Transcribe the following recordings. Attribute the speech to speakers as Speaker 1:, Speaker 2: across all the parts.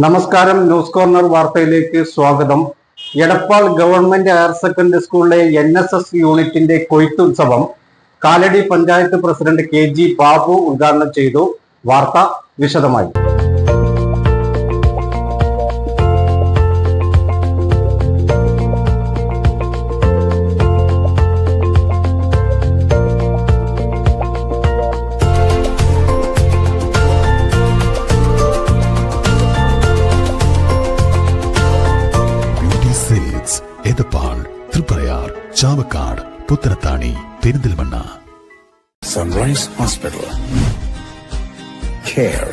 Speaker 1: നമസ്കാരം news corner വാർത്തയിലേക്ക് സ്വാഗതം. എടപ്പാൾ ഗവൺമെന്റ് ഹയർ സെക്കൻഡറി സ്കൂളിലെ എൻ എസ് എസ് യൂണിറ്റിന്റെ കൊയ്ത്തുത്സവം Kaladi panchayat president K G Babu ഉദ്ഘാടനം ചെയ്തു. വാർത്ത വിശദമായി.
Speaker 2: Edappal Triprayar Chavakkad Puthanathani Perinthalmanna
Speaker 3: Sunrise Hospital. Care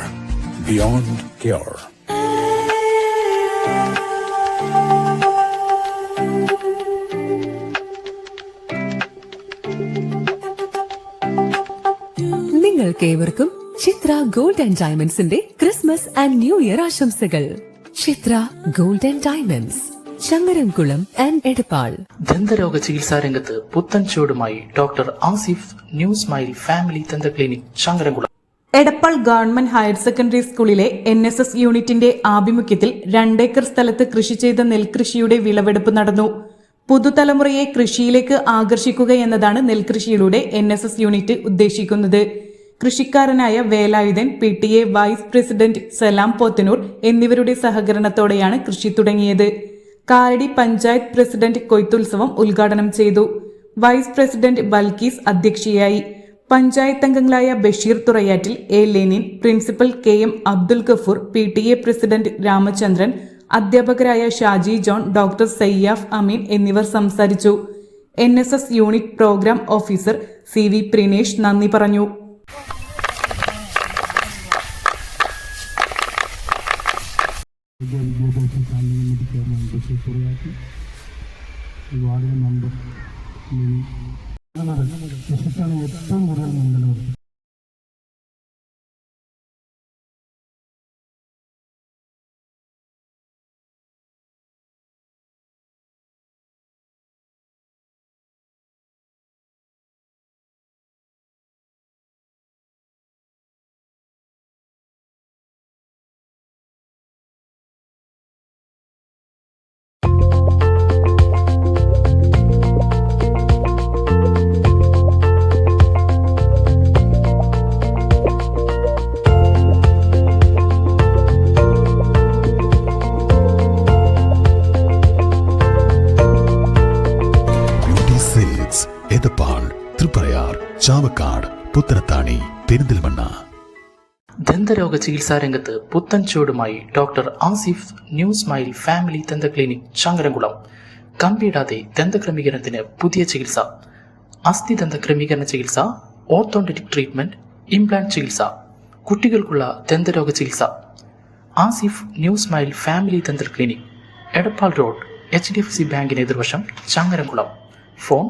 Speaker 3: beyond cure.
Speaker 4: നിങ്ങൾക്കേവർക്കും ചിത്ര ഗോൾഡ് ആൻഡ് ഡയമണ്ട്സിന്റെ ക്രിസ്മസ് ആൻഡ് ന്യൂ ഇയർ ആശംസകൾ Chitra gold and diamonds Changaramkulam and Edappal.
Speaker 5: ദന്തരോഗ ചികിത്സാ രംഗത്ത് പുത്തൻ ചുവടുമായി doctor Asif new smile family ദന്ത clinic Shankarankulam.
Speaker 6: Edappal government higher secondary സ്കൂളിലെ എൻ എസ് എസ് യൂണിറ്റിന്റെ ആഭിമുഖ്യത്തിൽ രണ്ടേക്കർ സ്ഥലത്ത് കൃഷി ചെയ്ത നെൽകൃഷിയുടെ വിളവെടുപ്പ് നടന്നു. പുതുതലമുറയെ കൃഷിയിലേക്ക് ആകർഷിക്കുക എന്നതാണ് നെൽകൃഷിയിലൂടെ എൻ എസ് എസ് യൂണിറ്റ് ഉദ്ദേശിക്കുന്നത്. കൃഷിക്കാരനായ Velayudhan P T A vice president Salam Pothanur എന്നിവരുടെ സഹകരണത്തോടെയാണ് കൃഷി തുടങ്ങിയത്. കാരടി പഞ്ചായത്ത് പ്രസിഡന്റ് കൊയ്ത്തുത്സവം ഉദ്ഘാടനം ചെയ്തു. വൈസ് പ്രസിഡന്റ് ബൽക്കീസ് അധ്യക്ഷയായി. പഞ്ചായത്ത് അംഗങ്ങളായ Basheer Thurayattil A Lenin principal K M Abdul Gafoor P T A president Ramachandran അധ്യാപകരായ ഷാജി ജോൺ ഡോക്ടർ സയ്യാഫ് അമീൻ എന്നിവർ സംസാരിച്ചു. N S S unit program officer C V Prinesh നന്ദി പറഞ്ഞു.
Speaker 7: വാർഡ് നമ്പർ വിശിഷ്ടാണ് ഏറ്റവും കൂടുതൽ മുന്നിലുള്ളത്
Speaker 2: എതപ്പാൾ തൃപ്രയാർ ചാവക്കാട് പുത്തനത്താണി പെരിന്തൽമണ്ണ.
Speaker 5: ദന്തരോഗ ചികിത്സാ രംഗത്ത് പുത്തൻ ചുവടുമായി doctor Asif new smile family ദന്ത ക്ലിനിക് ചങ്കരംകുളം കമ്പിയിടാതെ ദന്തക്രമീകരണത്തിന് പുതിയ ചികിത്സ. അസ്ഥി ദന്ത ക്രമീകരണ ചികിത്സ ഓർത്തോണ്ടറ്റിക് ട്രീറ്റ്മെന്റ് ഇംപ്ലാന്റ് ചികിത്സ. കുട്ടികൾക്കുള്ള ദന്തരോഗ ചികിത്സ. ആസിഫ് ന്യൂ സ്മൈൽ ഫാമിലി ദന്ത clinic Edappal road H D F C ബാങ്കിന് എതിർവശം Changaramkulam. Phone